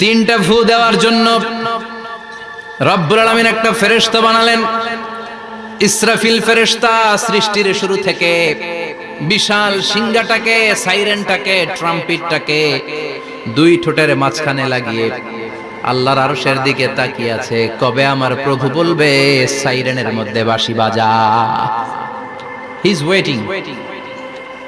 তিনটা ফু দেওয়ার জন্য রব্বুল আলমিন একটা ফেরেশতা বানালেন। ইসরাফিল ফেরেশতা সৃষ্টির শুরু থেকে বিশাল সিংহাটাকে, সাইরেনটাকে, ট্রাম্পিটটাকে দুই ঠোঁটের মাঝখানে লাগিয়ে আল্লাহর আরশের দিকে তাকিয়ে আছে। কবে আমার প্রভু বলবে, সাইরেনের মধ্যে বাঁশি বাজা। হি ইজ ওয়েটিং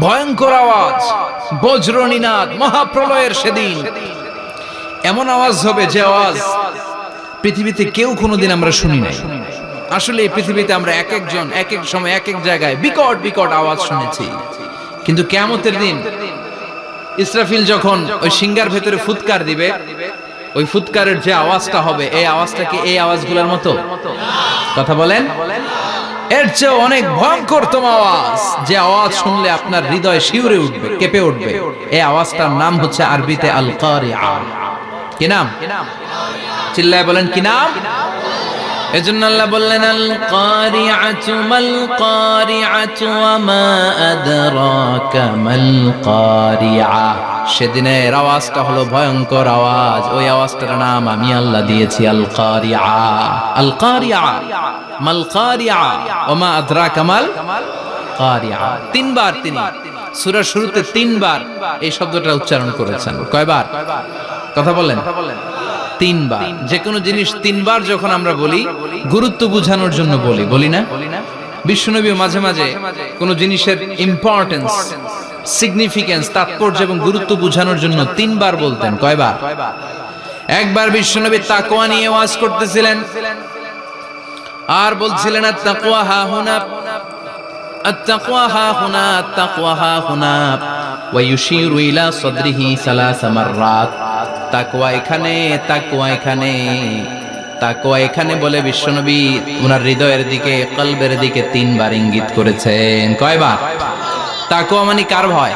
ভয়ঙ্কর আওয়াজ, বজ্রনীনাদ, মহাপ্রলয়ের সেদিন। এমন আওয়াজ হবে যে আওয়াজ পৃথিবীতে কেউ কোনোদিন আমরা শুনি নাই। আসলে এই পৃথিবীতে আমরা এক একজন, এক এক সময়, এক এক জায়গায় বিকট বিকট আওয়াজ শুনেছি। কিন্তু কেমতের দিন ইসরাফিল যখন ওই সিঙ্গার ভেতরে ফুৎকার দিবে, ওই ফুৎকারের যে আওয়াজটা হবে, এই আওয়াজটা কি এই আওয়াজগুলোর মতো? কথা বলেন? এর চেয়ে অনেক ভয়ঙ্করতম আওয়াজ। যে আওয়াজ শুনলে আপনার হৃদয় শিউরে উঠবে কেঁপে উঠবে। এই আওয়াজটার নাম হচ্ছে আরবিতে আল কারিয়া কি নাম? চিল্লায় বলেন কি নাম? এজন্য আল্লাহ বললেন আল মা আদরাকা মাল সেদিনের আওয়াজটা হলো ভয়ঙ্কর আওয়াজ। ওই আওয়াজটার নাম আমি আল্লাহ দিয়েছি আল কারিআ আল কারিআ মাল কারিআ ওয়া মা আদরাকা মাল কারিআ তিনবার তিনি সূরার শুরুতে তিনবার এই শব্দটা উচ্চারণ করেছেন। কয়বার? কথা বলেন। তিনবার যে কোনো জিনিস তিনবার যখন আমরা বলি গুরুত্ব বোঝানোর জন্য বলি বলি না বিশ্বনবী মাঝে মাঝে কোনো জিনিসের ইম্পর্টেন্স সিগনিফিকেন্স তাৎপর্য এবং গুরুত্ব বোঝানোর জন্য তিনবার বলতেন কয়বার একবার বিশ্বনবী তাকওয়া নিয়ে ওয়াজ করতেছিলেন আর বলছিলেন আর তাকওয়া হা হুনা التقوى ها هنا التقوى ها هنا ويشير إلى صدره ثلاث مرات তাকওয়া এখানে তাকুয়া এখানে। তাকুয়া এখানে বলে বিশ্বনবী উনার হৃদয়ের দিকে, কলবের দিকে তিনবার ইঙ্গিত করেছেন। কয়বার? তাকুয়া মানে কার ভয়?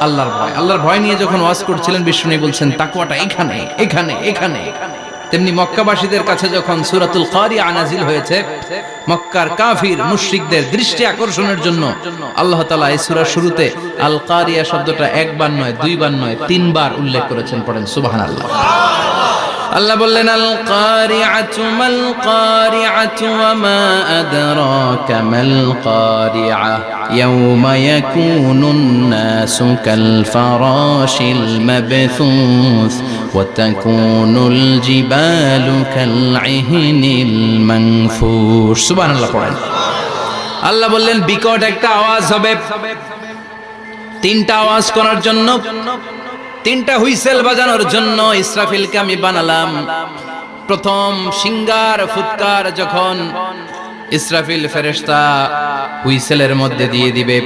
আল্লাহর ভয়। আল্লাহর ভয় নিয়ে যখন ওয়াজ করছিলেন, বিশ্বনবী বলছেন তাকুয়াটা এখানে এখানে এখানে এখানে। তেমনি মক্কাবাসীদের কাছে যখন সূরাতুল কারিয়া নাজিল হয়েছে, মক্কার কাফির, মুশ্রিকদের দৃষ্টি আকর্ষণের জন্য আল্লাহ তালা এই সূরার শুরুতে আল কারিয়া শব্দটা একবার নয়, দুইবার নয়, তিনবার উল্লেখ করেছেন, পড়েন, সুবহানাল্লাহ। আল্লাহ বললেন আল কারিআতু মাল কারিআতু ওয়া মা আদরাকা মাল কারিআ ইয়াউমা ইয়াকুনুন নাসু কাল তাকুনুল জিবালু কাল ইহনিল মানফুস সুবহানাল্লাহ পড়েন। আল্লাহ বললেন, বিকট একটা আওয়াজ হবে। তিনটা আওয়াজ করার জন্য, তিনটা হুইসেল বাজানোর জন্য ইসরাফিলকে আমি বানালাম। প্রথম সিঙ্গার, ফুৎকার যখন ইসরাফিল ফেরেস্তা হুইসেলের মধ্যে দিয়ে দিবে।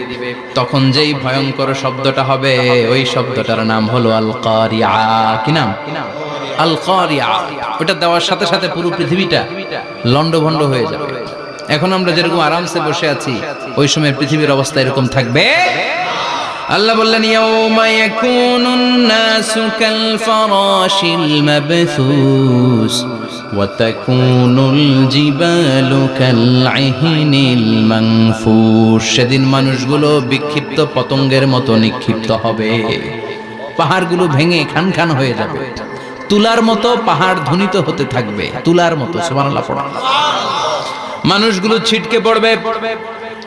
তখন যেই ভয়ঙ্কর শব্দটা হবে, ওই শব্দটার নাম হলো আল কারিয়া কি নাম? আল কারিয়া ওটা দেওয়ার সাথে সাথে পুরো পৃথিবীটা লন্ডভন্ড হয়ে যাবে। এখন আমরা যেরকম আরামসে বসে আছি, ওই সময় পৃথিবীর অবস্থা এরকম থাকবে। আল্লাহ বললেন সেদিন মানুষগুলো বিক্ষিপ্ত পতঙ্গের মতো নিক্ষিপ্ত হবে। পাহাড়গুলো ভেঙে খান খান হয়ে যাবে। তুলার মতো পাহাড় ধ্বনিত হতে থাকবে। তুলার মতো, সুবহানাল্লাহ মানুষগুলো ছিটকে পড়বে।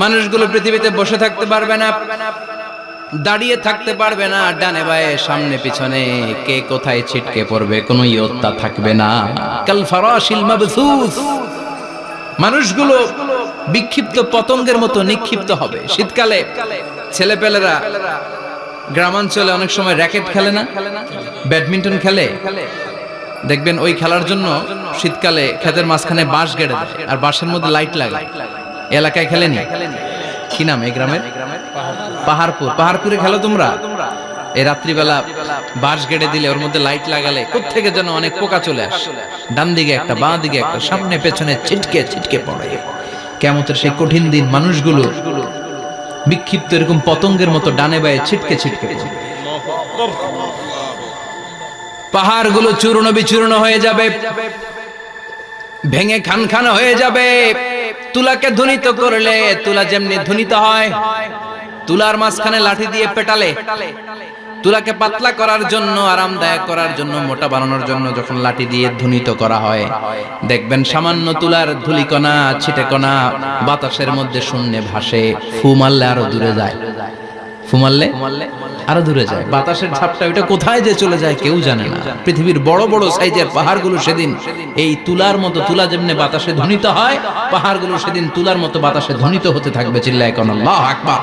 মানুষগুলো পৃথিবীতে বসে থাকতে পারবে না, দাঁড়িয়ে থাকতে পারবে না, ডানে বায়ে, সামনে পিছনে, কে কোথায় ছিটকে পড়বে, কোনো ইয়ত্তা থাকবে না। কাল ফারাশিল মাবথুস মানুষগুলো বিক্ষিপ্ত পতঙ্গের মতো নিক্ষিপ্ত হবে। শীতকালে ছেলেপেলেরা গ্রামাঞ্চলে অনেক সময় র্যাকেট খেলে না, ব্যাডমিন্টন খেলে। দেখবেন ওই খেলার জন্য শীতকালে খেতের মাঝখানে বাঁশ গেড়ে দেয়, আর বাঁশের মধ্যে লাইট লাগায় এলাকায় খেলেনি? কি নাম এই গ্রামের? পাহাড়পুর। পাহাড়পুরে খেলো তোমরা? এই রাত্রিবেলা বাঁশ গেড়ে দিলে ওর মধ্যে লাইট লাগালে কোত্থেকে যেন অনেক পোকা চলে আসে। ডান দিকে একটা, বাঁ দিকে একটা, সামনে পেছনে ছিটকে ছিটকে পড়ে। কেমতের সেই কঠিন দিন মানুষগুলো বিক্ষিপ্ত এরকম পতঙ্গের মতো ডানে বায়ে ছিটকে ছিটকে পাহাড়গুলো চূর্ণ বিচূর্ণ হয়ে যাবে। ভেঙে খান খান হয়ে যাবে। তুলাকে ধ্বনিত করলে তুলা যেমনি ধ্বনিত হয়, তুলার মাঝখানে লাঠি দিয়ে পেটালে, তুলাকে পাতলা করার জন্য, আরামদায়ক করার জন্য, মোটা বানানোর জন্য যখন লাঠি দিয়ে ধ্বনিত করা হয়, দেখবেন সামান্য তুলার ধুলিকণা, ছিটেকণা বাতাসের মধ্যে শূন্যে ভাসে, ফু মারলে আরও দূরে যায়। ফু মারলে আরও দূরে যায়। বাতাসের ঝাপটা ওইটা কোথায় যে চলে যায় কেউ জানে না। পৃথিবীর বড় বড় সাইজের পাহাড়গুলো সেদিন এই তুলার মতো তুলা যেমনি বাতাসে ধ্বনিত হয় পাহাড়গুলো সেদিন তুলার মতো বাতাসে ধ্বনিত হতে থাকবে চিল্লায় কোন। আল্লাহ আকবার।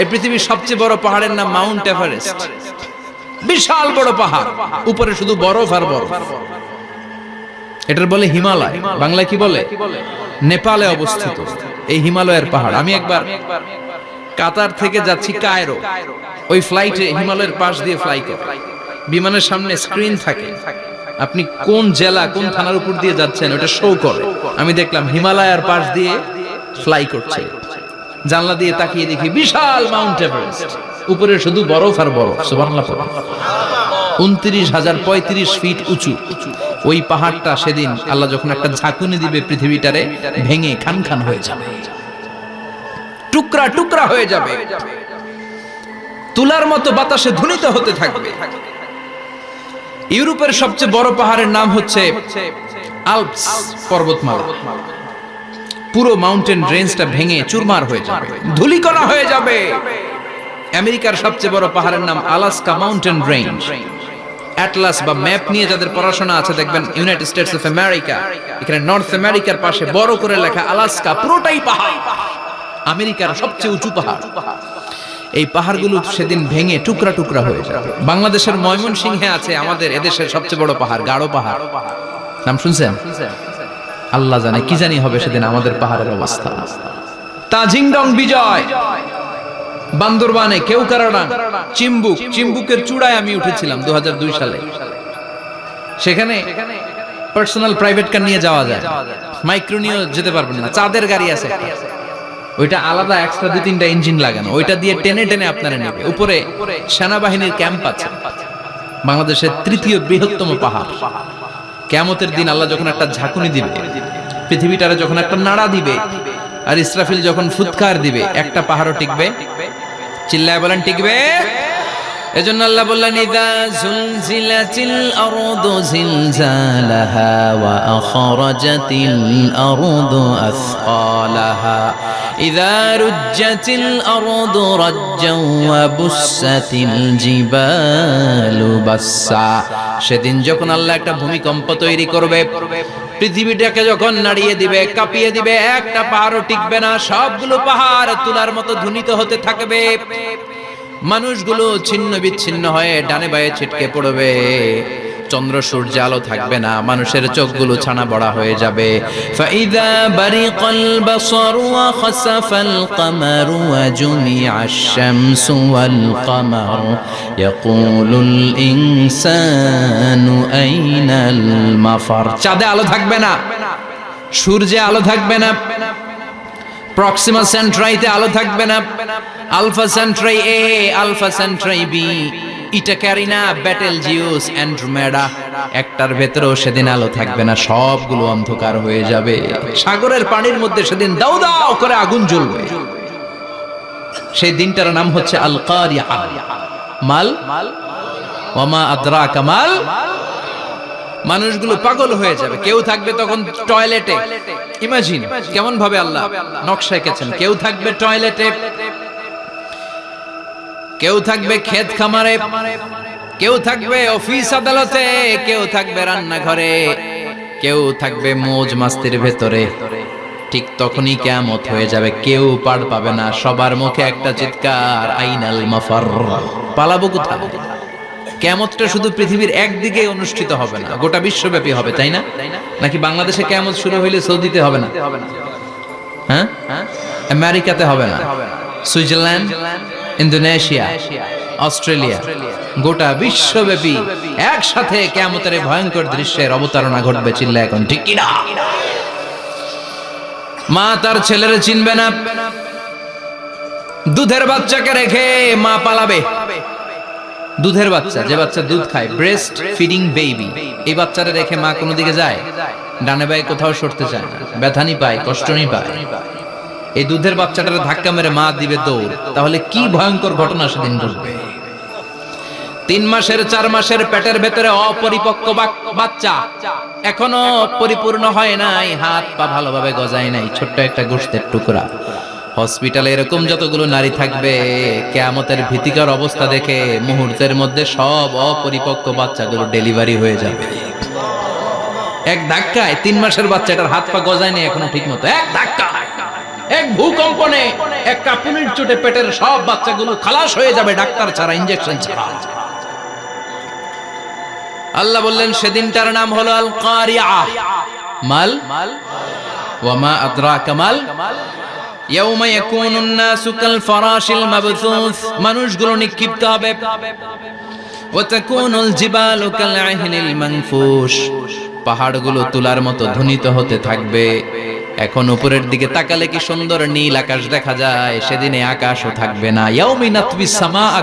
এই পৃথিবীর সবচেয়ে বড় পাহাড়ের নাম মাউন্ট এভারেস্ট। বিশাল বড় পাহাড়। উপরে শুধু বরফ আর বরফ। এটার বলে হিমালয়। বাংলায় কি বলে? নেপালে অবস্থিত। এই হিমালয়ের পাহাড়। আমি একবার কাতার থেকে যাচ্ছি কায়রো। ওই ফ্লাইটে হিমালয়ের পাশ দিয়ে ফ্লাই করে। বিমানের সামনে স্ক্রিন থাকে। আপনি কোন জেলা কোন থানার উপর দিয়ে যাচ্ছেন ওটা শো করে। আমি দেখলাম হিমালয়ের পাশ দিয়ে ফ্লাই করছে। জানলা দিয়ে তাকিয়ে দেখি বিশাল মাউন্ট এভারেস্ট। উপরে শুধু বরফ আর বরফ সুবহানাল্লাহ। উনত্রিশ হাজার পঁয়ত্রিশ ফিট উঁচু। ওই পাহাড়টা সেদিন আল্লাহ যখন একটা ঝাঁকুনি দিবে পৃথিবীটারে ভেঙে খান খান হয়ে যাবে। টুকরা টুকরা হয়ে যাবে। তুলার মতো বাতাসে ধ্বনিত হতে থাকবে। ইউরোপের সবচেয়ে বড় পাহাড়ের নাম হচ্ছে আলপস পর্বতমালা। পুরো মাউন্টেন রেঞ্জটা ভেঙে চুরমার হয়ে যাবে। ধুলিকণা হয়ে যাবে। আমেরিকার সবচেয়ে বড় পাহাড়ের নাম আলাস্কা মাউন্টেন রেঞ্জ। অ্যাটলাস বা ম্যাপ নিয়ে যাদের পড়াশোনা আছে, দেখবেন ইউনাইটেড স্টেটস অফ আমেরিকা, এখানে নর্থ আমেরিকার পাশে বড় করে লেখা আলাস্কা, পুরোটাই পাহাড়। আমেরিকার সবচেয়ে উঁচু পাহাড়। এই পাহাড়গুলো সেদিন ভেঙে টুকরা টুকরা হয়ে যাবে। বাংলাদেশের ময়মনসিংহে আছে আমাদের এদেশের সবচেয়ে বড় পাহাড়, গাঢ় পাহাড়। নাম শুনছেন? আল্লাহ জানে কি জানি হবে সেদিন আমাদের পাহাড়ের অবস্থা। বিজয়। বান্দরবানে কেউ কারাডাং চিম্বুক। চিম্বুকের চূড়ায় আমি উঠেছিলাম দু হাজার দুই সালে। সেখানে পার্সোনাল প্রাইভেট কার নিয়ে যাওয়া যায়। মাইক্রো নিয়েও যেতে পারবেন না। চাঁদের গাড়ি আছে। ওইটা আলাদা এক্সট্রা দুই তিনটা ইঞ্জিন লাগানো। ওইটা দিয়ে টেনে টেনে আপনারা নেবে। উপরে সেনাবাহিনীর ক্যাম্প আছে। বাংলাদেশের তৃতীয় বৃহত্তম পাহাড়। কেমতের দিন আল্লাহ যখন একটা ঝাঁকুনি দিবে পৃথিবীটারে যখন একটা নাড়া দিবে আর ইসরাফিল যখন ফুৎকার দিবে একটা পাহাড়ও টিকবে। চিল্লায় বলেন টিকবে। এজন্য আল্লাহ বললেন, ইদা জুলজিলাতিল আরদু জিলজালাহা ওয়া আখরাজাতিল আরদু আসকালাহা। ইদা রুজ্জাতিল আরদু রাজ্জাও ওয়া বুসাতিল জিবালু বাসসা। সেদিন যখন আল্লাহ একটা ভূমিকম্প তৈরি করবে, পৃথিবীটাকে যখন নাড়িয়ে দিবে, কাঁপিয়ে দিবে, একটা পাহাড়ও টিকবে না, সবগুলো পাহাড় তুলার মতো ধ্বনিত হতে থাকবে। মানুষগুলো ছিন্ন বিচ্ছিন্ন হয়ে ডানে বায়ে ছিটকে পড়বে। চন্দ্র সূর্য আলো থাকবে না, মানুষের চোখগুলো ছানা বড়া হয়ে যাবে। ফাইদা বারিকাল বাসার ওয়া খাসাফাল কামার ওয়া জুমিআশ শামসু ওয়াল কামার। ইয়াকুলুল ইনসানু আইনাল মাফার। চাঁদে আলো থাকবে না, সূর্যে আলো থাকবে না। প্রক্সিমা সেন্ট্রাইতে আলো থাকবে না। Alpha Centauri A Alpha Centauri B Eta Carinae Betelgeuse Andromeda একটার ভেতরেও সেদিন আলো থাকবে না, সবগুলো অন্ধকার হয়ে যাবে। সাগরের পানির মধ্যে সেদিন দাও দাও করে আগুন জ্বলবে। সেই দিনটার নাম হচ্ছে আল কারিয়া মাল ওমা আদ্রা কামাল মানুষগুলো পাগল হয়ে যাবে। কেউ থাকবে তখন টয়লেটে ইমাজিন কেমন ভাবে আল্লাহ নকশা এঁকেছেন। কেউ থাকবে টয়লেটে কেউ থাকবে ক্ষেত খামারে। কেউ থাকবে অফিস আদালতে। কেউ থাকবে রান্নাঘরে। কেউ থাকবে মোজ মাস্তির ভেতরে। ঠিক তখনই কেমত হয়ে যাবে। কেউ পার পাবে না। সবার মুখে একটা চিৎকার আইনাল মাফার। পালাবো কোথায়? কেমতটা শুধু পৃথিবীর একদিকে অনুষ্ঠিত হবে না, গোটা বিশ্বব্যাপী হবে, তাই না? নাকি বাংলাদেশে কেমত শুরু হইলে সৌদিতে হবে না? হ্যাঁ? আমেরিকাতে হবে না? সুইজারল্যান্ড, ইন্দোনেশিয়া, অস্ট্রেলিয়া, গোটা বিশ্বব্যাপী একসাথে কেমতের ভয়ঙ্কর দৃশ্যের অবতারণা ঘটবে চিল্লা এখন, ঠিক কিনা? মা তার ছেলের চিনবে না। দুধের বাচ্চাকে রেখে মা পালাবে। দুধের বাচ্চা, যে বাচ্চা দুধ খায় ব্রেস্ট ফিডিং বেবি এই বাচ্চাটা রেখে মা কোনো দিকে যায়, ডানে বায়ে কোথাও সরতে চায় না ব্যথানি পায় কষ্টনি পায়। এই দুধের বাচ্চাটার ধাক্কা মেরে মা দিবে দৌড়, তাহলে কি ভয়ঙ্কর ঘটনা সেদিন ঘটবে? তিন মাসের, চার মাসের পেটের ভেতরে অপরিপক্ক বাচ্চা, এখনও পরিপূর্ণ হয় নাই, হাত পা ভালোভাবে গজায় নাই, ছোট্ট একটা গোষ্ঠের টুকরা। হসপিটালে এরকম যতগুলো নারী থাকবে, কেয়ামতের ভীতিকর অবস্থা দেখে মুহূর্তের মধ্যে সব অপরিপক্ক বাচ্চাগুলো ডেলিভারি হয়ে যাবে। এক ধাক্কায় তিন মাসের বাচ্চাটার হাত পা গজায় নেই এখনও ঠিক মতো। এক ধাক্কা এক ভূকম্পনে, এক কাপুনির চোটে পেটের সব বাচ্চাগুলো খালাস হয়ে যাবে ডাক্তার ছাড়া ইঞ্জেকশন ছাড়া। আল্লাহ বললেন, সেদিনটার নাম হলো আল কারিয়া মাল? ওয়ামা আদরাকা মাল? মানুষগুলো নিক্ষিপ্ত হবে। পাহাড়গুলো তুলার মতো ধ্বনিত হতে থাকবে। এখন উপরের দিকে তাকালে কি সুন্দর নীল আকাশ দেখা যায়? সেদিনে আকাশও থাকবে না। সামা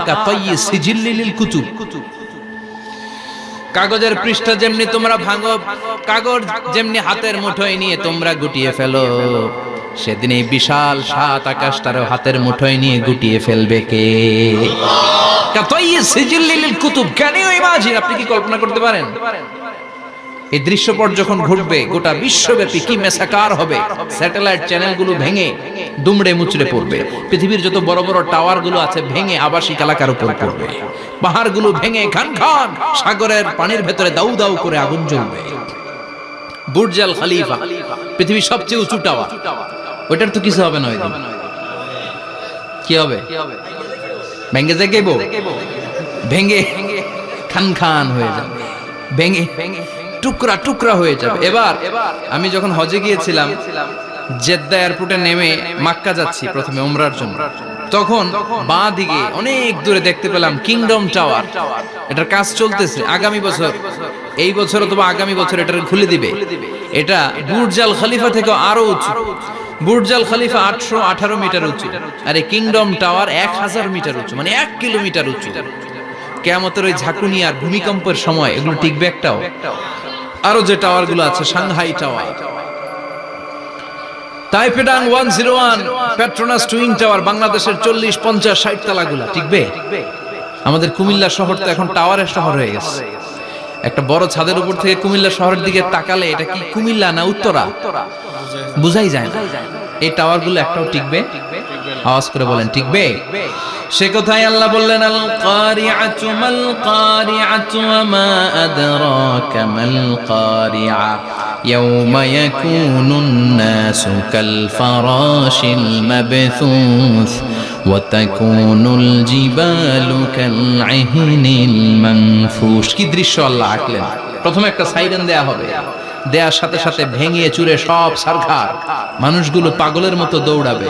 কাগজের পৃষ্ঠ যেমনি তোমরা ভাঙো, কাগজ যেমনি হাতের মুঠোয় নিয়ে তোমরা গুটিয়ে ফেলো। সেদিন এই বিশাল সাত আকাশটারও হাতের মুঠোয় নিয়ে গুটিয়ে ফেলবে কে? কুতুব। ক্যান ইমাজিন আপনি কি কল্পনা করতে পারেন? এই দৃশ্যপট যখন ঘটবে, গোটা বিশ্বব্যাপী কি মেসাকার হবে? স্যাটেলাইট চ্যানেলগুলো ভেঙে দুমড়ে মুচড়ে পড়বে। পৃথিবীর যত বড় বড় টাওয়ারগুলো আছে, ভেঙে আবাসিক এলাকার উপর পড়বে। পাহাড়গুলো ভেঙে খান খান সাগরের পানির ভেতরে দাউ দাউ করে আগুন জ্বলবে। বুর্জাল খালিফা পৃথিবীর সবচেয়ে উঁচু টাওয়ার। ওইটার তো কিছু হবে না ওই কি হবে? ভেঙে যাকে ভেঙে খান খান হয়ে যাবে। ভেঙে টুকরা টুকরা হয়ে যাবে। এবার আমি যখন হজে গিয়েছিলাম, জেদ্দা এয়ারপোর্টে নেমে মাক্কা যাচ্ছি প্রথমে ওমরার জন্য। তখন বাঁ দিকে অনেক দূরে দেখতে পেলাম কিংডম টাওয়ার। এটার কাজ চলতেছে। আগামী বছর, এই বছর অথবা আগামী বছর এটা খুলে দিবে। এটা বুর্জাল খলিফা থেকে আরও উঁচু। বুর্জাল খলিফা আটশো আঠারো মিটার উঁচু। আর কিংডম টাওয়ার এক হাজার মিটার উঁচু মানে এক কিলোমিটার উঁচু। কেমতের ওই ঝাঁকুনি আর ভূমিকম্পের সময় এগুলো টিকবে একটাও। আরও যে টাওয়ারগুলো আছে, Shanghai tower. Taipei one zero one, Petronas twin tower, বাংলাদেশের চল্লিশ, পঞ্চাশ, ষাট তালাগুলা, টিকবে? আমাদের কুমিল্লা শহর তো এখন টাওয়ারের শহর হয়ে গেছে। একটা বড় ছাদের উপর থেকে কুমিল্লা শহরের দিকে তাকালে এটা কি কুমিল্লা না উত্তরা? বুঝাই যায় না। এই টাওয়ারগুলো একটাও টিকবে? আওয়াজ করে বলেন, টিকবে? সে কথাই আল্লাহ বললেন আল কারিআতু মাল কারিআতু মা আদরাকা মাল কারিআ ইয়াউমা ইয়াকুনুন নাসু কাল ফারাশিল মাবথুস। দৃশ্য প্রথমে একটা দেয়া হবে। দেয়ার সাথে সাথে ভেঙে চুরে সব মানুষগুলো পাগলের মতো দৌড়াবে।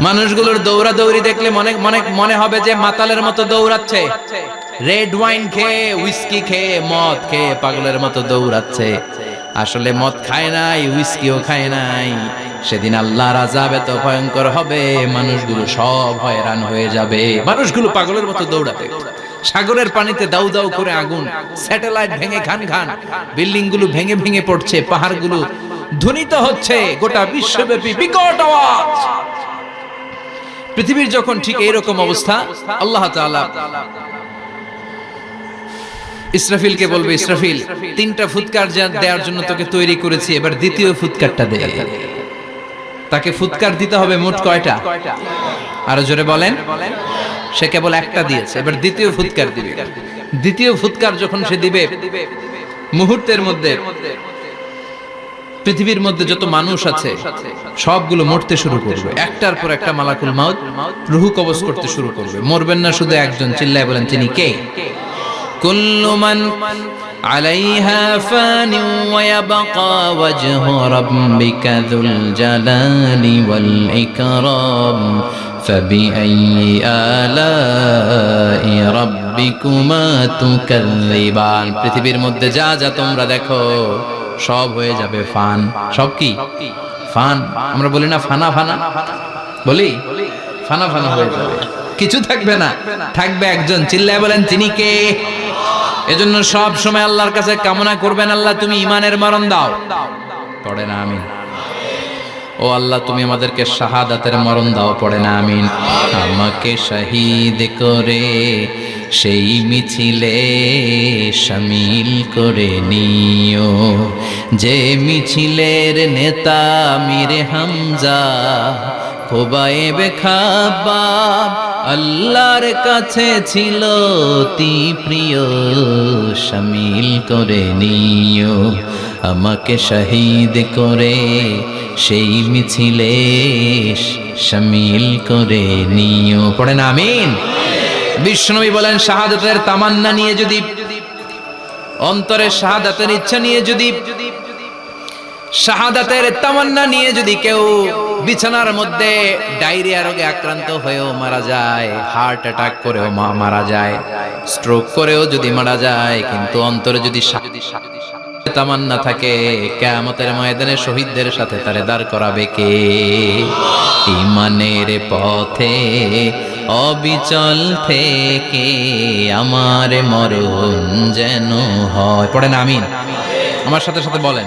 মানুষগুলোর দৌড়াদৌড়ি দেখলে মনে মনে মনে হবে যে মাতালের মতো দৌড়াচ্ছে। রেড ওয়াইন খেয়ে উইস্কি খেয়ে, মদ খেয়ে পাগলের মতো দৌড়াচ্ছে। আসলে মদ খায় নাই উইস্কিও খায় নাই। সেদিন আল্লাহর আযাব এত ভয়ঙ্কর হবে, মানুষগুলো সব হয়রান হয়ে যাবে। মানুষগুলো পাগলের মতো দৌড়াবে। সাগরের পানিতে দাউ দাউ করে আগুন, স্যাটেলাইট ভেঙে খান খান বিল্ডিংগুলো ভেঙে ভেঙে পড়ছে, পাহাড়গুলো ধ্বনিত হচ্ছে, গোটা বিশ্বব্যাপী বিকট আওয়াজ। পৃথিবীর যখন ঠিক এইরকম অবস্থা, আল্লাহ তাআলা ইসরাফিলকে বলবে ইসরাফিল তিনটা ফুৎকার যা দেওয়ার জন্য তোকে তৈরি করেছি এবার দ্বিতীয় ফুৎকারটা দে। তাকে ফুৎকার দিতে হবে মোট কয়টা? আরও জোরে বলেন। সে কেবল একটা দিয়েছে এবার দ্বিতীয় ফুৎকার দিবে। দ্বিতীয় ফুৎকার যখন সে দিবে মুহূর্তের মধ্যে পৃথিবীর মধ্যে যত মানুষ আছে সবগুলো মরতে শুরু করবে। একটার পর একটা মালাকুল মাউত রুহু কবজ করতে শুরু করবে। মরবেন না শুধু একজন চিল্লায় বলেন তিনি কে? কুল্লু মান عليها فان ويبقى وجه ربك ذو الجلال والإكرام فبأي آلاء ربكما تكذبان পৃথিবীর মধ্যে যা যা তোমরা দেখো সব হয়ে যাবে ফান সব কি ফান আমরা বলি না ফানা ফানা বলি ফানা ফানা হয়ে যাবে কিছু থাকবে না থাকবে একজন চিল্লায় বলেন তিনি কে এজন্য সব সময় আল্লাহর কাছে কামনা করবেন, আল্লাহ তুমি ইমানের মরণ দাও। পড়ে না, আমিন। ও আল্লাহ, তুমি আমাদেরকে শাহাদাতের মরণ দাও, পড়ে না, আমিন। আমাকে শহীদ করে, সেই মিছিলে সামিল করে নিও। যে মিছিলের নেতা মিরে হামজা, খোবায়েবে খাবাব আল্লাহর কাছে ছিল অতি প্রিয় শামিল করে নিও। আমাকে শহীদ করে সেই মিছিলে শামিল করে নিও। পড়েন আমিন। বিষ্ণবী বলেন, শাহাদাতের তামান্না নিয়ে যদি, অন্তরে শাহাদাতের ইচ্ছা নিয়ে যদি, শাহাদাতের তামান্না নিয়ে যদি কেউ বিছানার মধ্যে ডায়রিয়া রোগে আক্রান্ত হয়েও মারা যায়, হার্ট অ্যাটাক করেও মারা যায়, স্ট্রোক করেও যদি মারা যায়, কিন্তু অন্তরে যদি তামান্না থাকে, কেয়ামতের ময়দানে শহীদদের সাথে তারে দাঁড় করাবে কে? ইমানের পথে অবিচল থেকে আমার মরণ যেন হয়। পড়েন আমিন। আমার সাথে সাথে বলেন।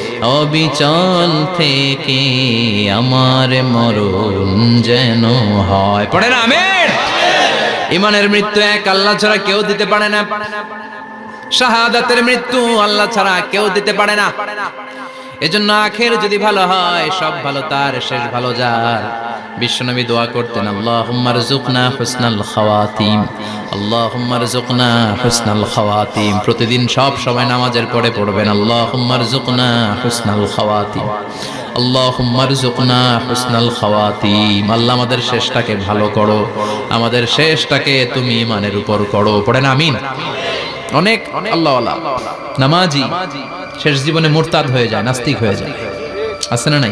অবিচল থেকে আমার মরণ যেন হয়। পড়ে না আমের ইমানের মৃত্যু এক, আল্লাহ ছাড়া কেউ দিতে পারে না। শাহাদাতের মৃত্যু আল্লাহ ছাড়া কেউ দিতে পারে না। এজন্য আখের যদি ভালো হয়, সব ভালো তার, শেষ ভালো যার। বিশ্বনবী দোয়া করতেন আল্লাহুম্মার জুকনা হুসনাল খাওয়াতিম আল্লাহুম্মার জুকনা হুসনাল খাওয়াতিম। প্রতিদিন সব সময় নামাজের পরে পড়বেন আল্লাহুম্মার জুকনা হুসনাল খাওয়াতিম আল্লাহুম্মার জুকনা হুসনাল খাওয়াতিম। আল্লাহ আমাদের শেষটাকে ভালো করো, আমাদের শেষটাকে তুমি ইমানের উপর করো। পড়েন আমিন। অনেক আল্লাহ নামাজি। শেষ জীবনে মোরতাদ হয়ে যায়, নাস্তিক হয়ে যায়। আছে না নাই?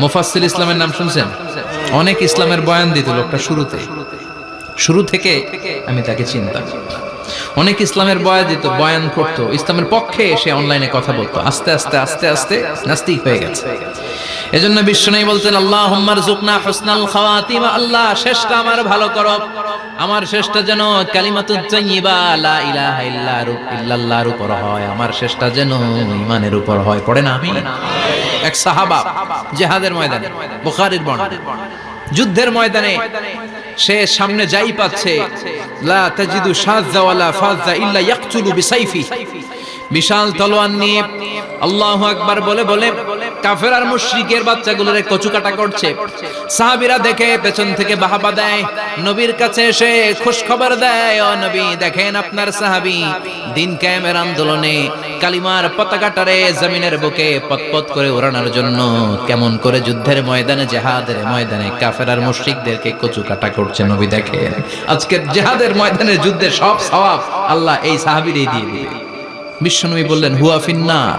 মোফাসিল ইসলামের নাম শুনছেন? অনেক ইসলামের বয়ান দিত লোকটা শুরুতে। শুরু থেকে আমি তাকে চিন্তা অনেক ইসলামের বয়ান দিত, বয়ান করতো। ইসলামের পক্ষে এসে অনলাইনে কথা বলতো। আস্তে আস্তে আস্তে আস্তে নাস্তিক হয়ে গেছে। এজন্য বিষ্ণু বলতেন আল্লাহ হুম্মার জুকনা হুসনাল খাওয়াতিম, আল্লাহ, শেষটা আমার ভালো করো। আমার শেষটা যেন কালিমাতুত তাইয়্যিবা লা ইলাহা ইল্লাল্লাহর উপর হয়। আমার শেষটা যেন ঈমানের উপর হয়। পড়ে না আমি এক সাহাবা জিহাদের ময়দানে, বুখারীর বর্ণনা, যুদ্ধের ময়দানে সে সামনে যাই পাচ্ছে, লা তাজিদু শাযযা ওয়ালা ফাযযা ইল্লা ইয়াকতুলু বিসাইফি। বিশাল তলোয়ার নিয়ে আল্লাহু আকবার বলে বলে কাফের আর মুশরিকের বাচ্চাগুলোরে কচুকাটা করছে। সাহাবীরা দেখে পেছন থেকে বাহাবা দেয়, নবীর কাছে এসে খুশ খবর দেয়, ও নবী, দেখেন আপনার সাহাবী, দিন কায়েমের আন্দোলনে কালিমার পতাকাটারে জমিনের বুকে পতপত করে ওড়ানোর জন্য কেমন করে যুদ্ধের ময়দানে, জেহাদের ময়দানে কাফের আর মুশরিকদেরকে কচুকাটা করছে, নবী দেখে আজকের জেহাদের ময়দানে যুদ্ধের সব সওয়াব আল্লাহ এই সাহাবীরই দিয়ে দিবে। বিশ্বনবী বললেন, হুয়া ফিন্নার।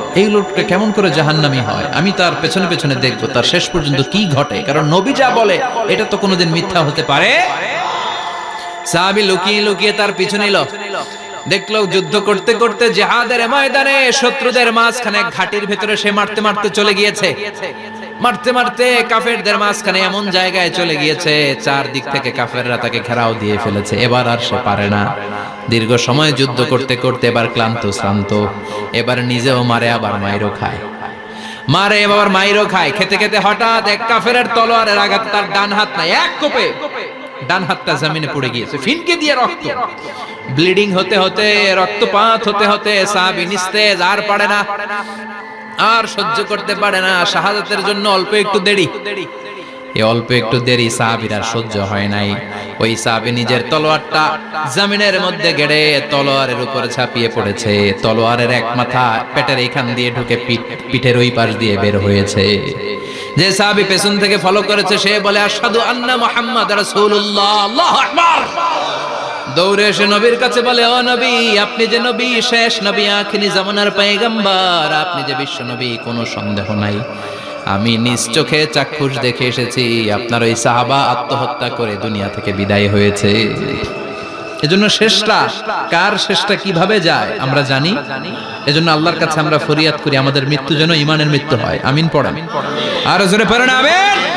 এই লোকটা কেমন করে জাহান্নামি হয়? আমি তার পেছনে পেছনে দেখব, তার শেষ পর্যন্ত কি ঘটে? কারণ নবী যা বলে, এটা তো কোনোদিন মিথ্যা হতে পারে? সাহাবি লুকিয়ে লুকিয়ে তার পিছনে এলো। দেখল যুদ্ধ করতে করতে জেহাদের ময়দানে শত্রুদের মাঝখানে ঘাটির ভেতরে সে মারতে মারতে চলে গিয়েছে। মারতে মারতে কাফেরদের মাঝখানে এমন জায়গায় চলে গিয়েছে, চারদিক থেকে কাফেররা তাকে ঘেরাও দিয়ে ফেলেছে। এবার আর সে পারে না। দীর্ঘ সময় যুদ্ধ করতে করতে এবার ক্লান্ত, শ্রান্ত। এবার নিজেও মারে, আবার মাইরও খায়। মারে এবার মাইরও খায়। খেতে খেতে হঠাৎ এক কাফেরের তলোয়ারের আঘাত, তার ডান হাত নাই, এক কোপে ডান হাতটা জমিনে পড়ে গিয়েছে। ফিনকে দিয়ে রক্ত। ব্লিডিং হতে হতে, রক্তপাত হতে হতে সাহাবি নিস্তেজ, আর পারে না। আর সহ্য করতে পারে না। শাহাদাতের জন্য অল্প একটু দেরি। এই অল্প একটু দেরি সাহাবির আর সহ্য হয় নাই। ওই সাহাবি নিজের তলোয়ারটা জমিনের মধ্যে গেড়ে তলোয়ারের উপরে ছাপিয়ে পড়েছে। তলোয়ারের এক মাথা পেটের এখান দিয়ে ঢুকে পিঠ, পিঠের ওই পাশ দিয়ে বের হয়েছে। যে সাহাবি পেছন থেকে ফলো করেছে, সে বলে আসাদু আন্না মোহাম্মদ রাসূলুল্লাহ, আল্লাহু আকবার। দৌড়ে এসে নবীর কাছে বলে, ও নবী, আপনি যে নবী, শেষ নবী, আখিরি জামানার পায়গাম্বার, আপনি যে বিশ্ব নবী, কোনো সন্দেহ নাই। আমি নিজ চোখে চাক্ষুষ দেখে এসেছি, আপনার ওই সাহাবা আত্মহত্যা করে দুনিয়া থেকে বিদায় হয়েছে। এজন্য শেষটা, কার শেষটা কীভাবে যায়, আমরা জানি। এজন্য আল্লাহর কাছে আমরা ফরিয়াদ করি, আমাদের মৃত্যু যেন ইমানের মৃত্যু হয়। আমিন পড়েন। আর জোরে পড়েন, আমিন।